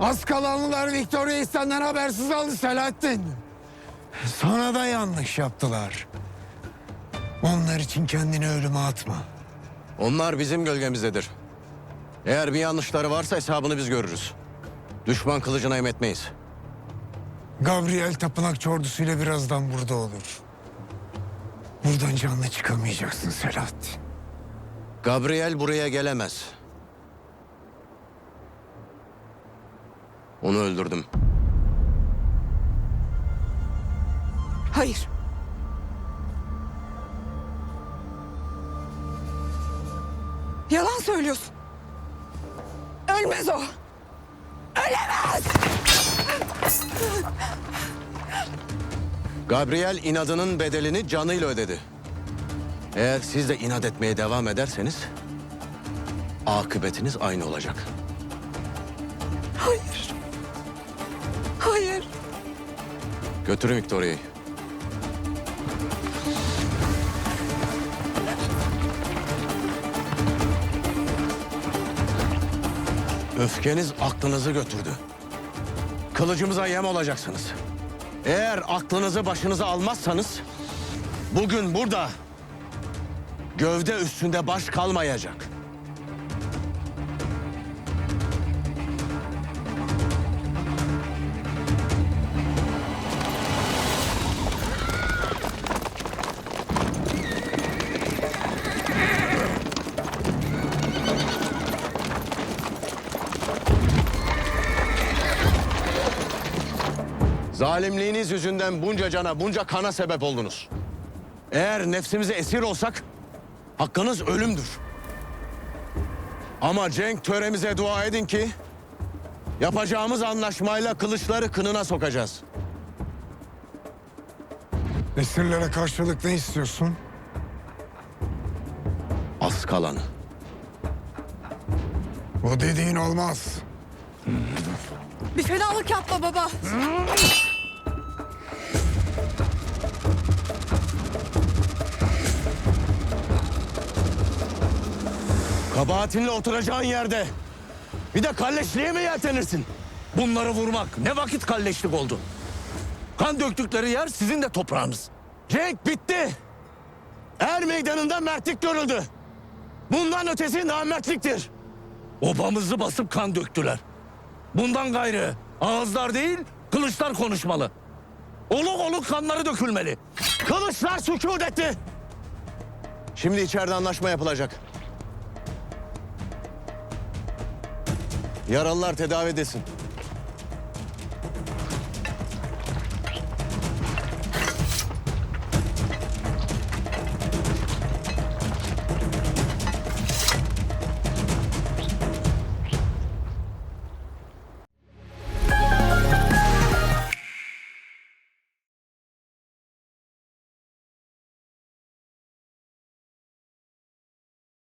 Askalanlılar Victoria senden habersiz aldı Selahattin. Sana da yanlış yaptılar. Onlar için kendini ölüme atma. Onlar bizim gölgemizdedir. Eğer bir yanlışları varsa hesabını biz görürüz. Düşman kılıcına emetmeyiz. Gabriel tapınakçı ordusuyla birazdan burada olur. Buradan canlı çıkamayacaksın Selahattin. Gabriel buraya gelemez. Onu öldürdüm. Hayır. Yalan söylüyorsun. Ölmez o. Ölemez. Gabriel inadının bedelini canıyla ödedi. Eğer siz de inat etmeye devam ederseniz... ...akıbetiniz aynı olacak. Hayır. Hayır. Götürün Victoria'yı. Öfkeniz aklınızı götürdü. Kılıcımıza yem olacaksınız. Eğer aklınızı başınıza almazsanız... ...bugün burada... ...gövde üstünde baş kalmayacak. Zalimliğiniz yüzünden bunca cana, bunca kana sebep oldunuz. Eğer nefsimize esir olsak hakkınız ölümdür. Ama cenk töremize dua edin ki yapacağımız anlaşmayla kılıçları kınına sokacağız. Esirlere karşılık ne istiyorsun? Az kalanı. O dediğin olmaz. Bir fenalık yapma baba. Kabahatinle oturacağın yerde bir de kalleşliğe mi yeltenirsin? Bunları vurmak ne vakit kalleşlik oldu. Kan döktükleri yer sizin de toprağınız. Cenk bitti. Er meydanında mertlik görüldü. Bundan ötesi namertliktir. Obamızı basıp kan döktüler. Bundan gayrı ağızlar değil kılıçlar konuşmalı. Oluk oluk kanları dökülmeli. Kılıçlar sükut etti. Şimdi içeride anlaşma yapılacak. Yaralılar tedavi edilsin.